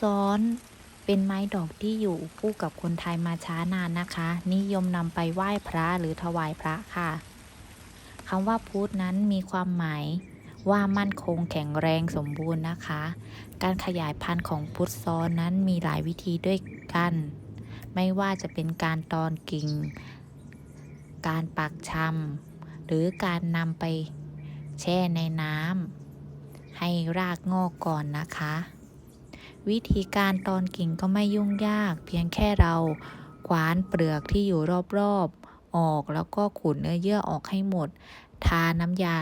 ซ้อนเป็นไม้ดอกที่อยู่คู่กับคนไทยมาช้านานนะคะ นิยมนำไปไหว้พระหรือถวายพระค่ะคำว่าพุทธนั้นมีความหมายว่ามั่นคงแข็งแรงสมบูรณ์นะคะ การขยายพันธุ์ของพุทธซ้อนนั้นมีหลายวิธีด้วยกัน ไม่ว่าจะเป็นการตอนกิ่ง การปักชำหรือการนำไปแช่ในน้ำให้รากงอกก่อนนะคะ วิธีการตอนกิ่งก็ไม่ยุ่งยาก เพียงแค่เราคว้านเปลือกที่อยู่รอบๆ ออกแล้วก็ขูดเนื้อเยื่อออกให้หมด ทาน้ำยา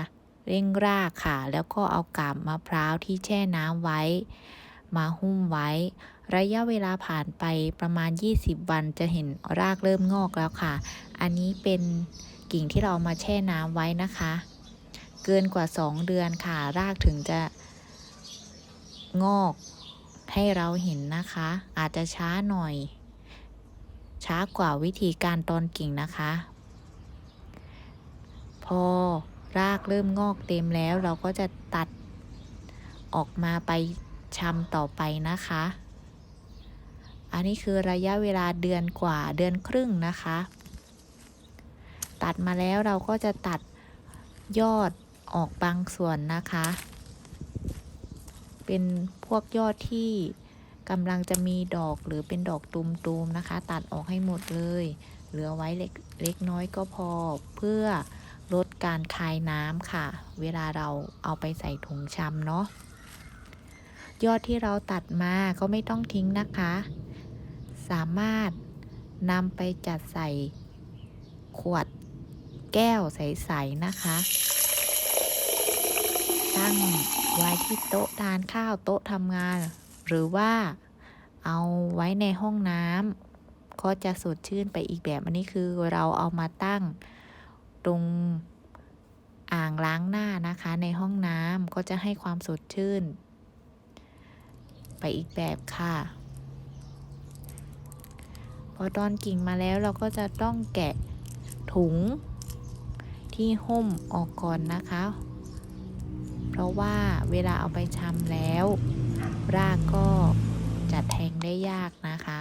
เร่งรากค่ะ แล้วก็เอากาบมะพร้าวที่แช่น้ำไว้ มาหุ้มไว้ ระยะเวลาผ่านไปประมาณ 20 วันจะเห็นรากเริ่มงอกแล้วค่ะ อันนี้เป็นกิ่งที่เราเอามาแช่น้ำไว้นะคะ เกินกว่า 2 เดือนค่ะ รากถึงจะงอก ให้เราเห็นนะคะ อาจจะช้าหน่อย ช้ากว่าวิธีการตอนกิ่งนะคะ พอรากเริ่มงอกเต็มแล้วเราก็จะตัดออกมาไปชำต่อไปนะคะ อันนี้คือระยะเวลาเดือนกว่าเดือนครึ่งนะคะ ตัดมาแล้วเราก็จะตัดยอดออกบางส่วนนะคะ เป็นพวกยอดที่กำลังจะมีดอกหรือเป็นดอกตูมๆนะคะ ตัดออกให้หมดเลย เหลือไว้เล็กเล็กน้อยก็พอเพื่อลดการคายน้ำค่ะ เวลาเราเอาไปใส่ถุงชำเนาะยอดที่เราตัดมาก็ไม่ต้องทิ้งนะคะ สามารถนำไปจัดใส่ขวดแก้วใส ๆ นะคะ ตั้ง ไว้ที่โต๊ะทานข้าวโต๊ะทำงาน หรือว่าเอาไว้ในห้องน้ำก็จะสดชื่นไปอีกแบบอันนี้คือเราเอามาตั้งตรงอ่างล้างหน้านะคะในห้องน้ำก็จะให้ความสดชื่น ไปอีกแบบค่ะ พอตอนกิ่งมาแล้วเราก็จะต้องแกะถุงที่หุ้มออกก่อนนะคะ ราะว่าเวลาเอาไปชำแล้ว รากก็จะแทงได้ยากนะคะ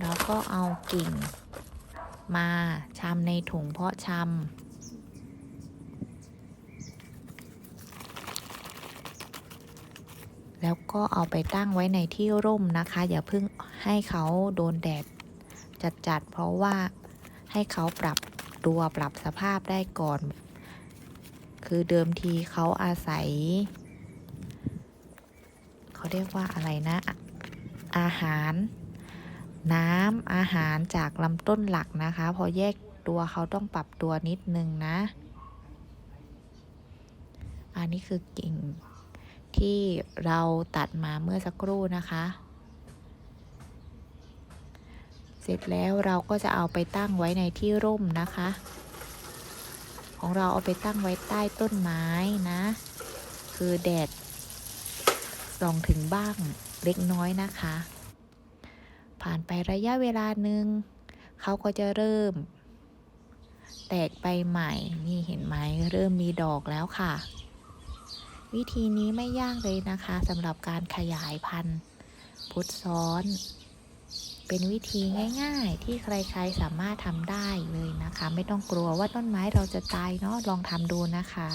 แล้วก็เอากิ่ง มาชำในถุงเพาะชำแล้วก็เอาไปตั้งไว้ในที่ร่มนะคะ อย่าเพิ่ง ให้เขาโดนแดดจัดๆ เพราะว่าให้เขาปรับตัวปรับสภาพได้ก่อน คือเดิมทีเขาอาศัย เขาเรียกว่าอะไรนะ อาหาร น้ำอาหารจากลำต้นหลักนะคะ พอแยกตัวเขาต้องปรับตัวนิดนึงนะ อันนี้คือกิ่งที่เราตัดมาเมื่อสักครู่นะคะ เส ร็จแล้วเราก็จะเอาไปตั้งไว้ในที่ร่มนะคะ ของเราเอาไปตั้งไว้ใต้ต้นไม้นะ คือแดดส่องถึงบ้างเล็กน้อยนะคะ ผ่านไประยะเวลาหนึ่งเขาก็จะเริ่ม แตกใบใหม่ นี่เห็นไหมเริ่มมีดอกแล้วค่ะ วิธีนี้ไม่ยากเลยนะคะสำหรับการขยายพันธุ์พุทธซ้อน เป็นวิธีง่าย ๆ ที่ใครๆสามารถทำได้เลยนะคะ ไม่ต้องกลัวว่าต้นไม้เราจะตายเนาะลองทำดูนะคะ